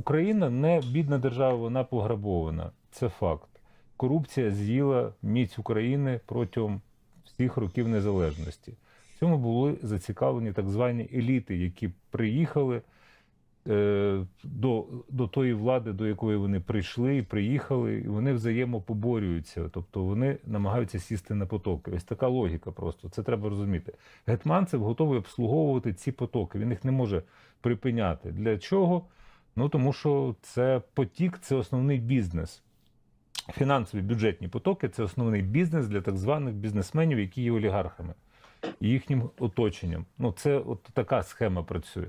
Україна не бідна держава, вона пограбована. Це факт. Корупція з'їла міць України протягом всіх років незалежності. В цьому були зацікавлені так звані еліти, які приїхали е, до, до тої влади, до якої вони прийшли і приїхали, і вони взаємопоборюються. Тобто вони намагаються сісти на потоки. Ось така логіка просто. Це треба розуміти. Гетманцев готовий обслуговувати ці потоки. Він їх не може припиняти. Для чого? Ну тому що це потік, це основний бізнес. Фінансові бюджетні потоки це основний бізнес для так званих бізнесменів, які є олігархами і їхнім оточенням. Ну, це от така схема працює.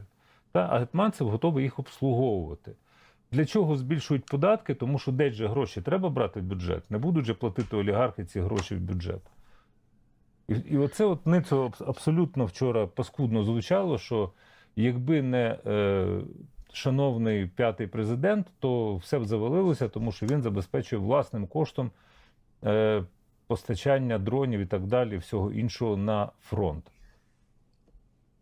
Та? А Гетманцев готовий їх обслуговувати. Для чого збільшують податки? Тому що десь же гроші треба брати в бюджет. Не будуть же платити олігархи ці гроші в бюджет. І, і оце от ницо абсолютно вчора паскудно звучало, що якби не е, шановний п'ятий президент, то все б завалилося, тому що він забезпечує власним коштом е, постачання дронів і так далі, всього іншого на фронт.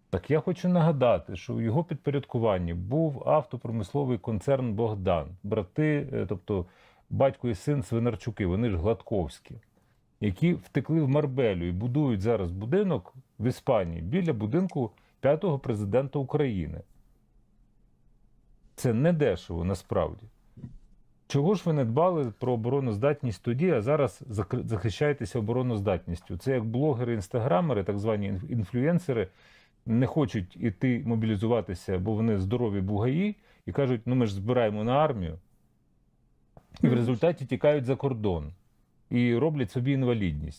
Так я хочу нагадати, що в його підпорядкуванні був автопромисловий концерн Богдан, брати, е, тобто батько і син Свинарчуки, вони ж Гладковські, які втекли в Марбелю і будують зараз будинок в Іспанії біля будинку п'ятого президента України. Це не дешево насправді. Чого ж ви не дбали про обороноздатність тоді, а зараз захищаєтеся обороноздатністю? Це як блогери, інстаграмери, так звані інф- інфлюенсери, не хочуть іти мобілізуватися, бо вони здорові бугаї, і кажуть, ну ми ж збираємо на армію, і в результаті тікають за кордон і роблять собі інвалідність.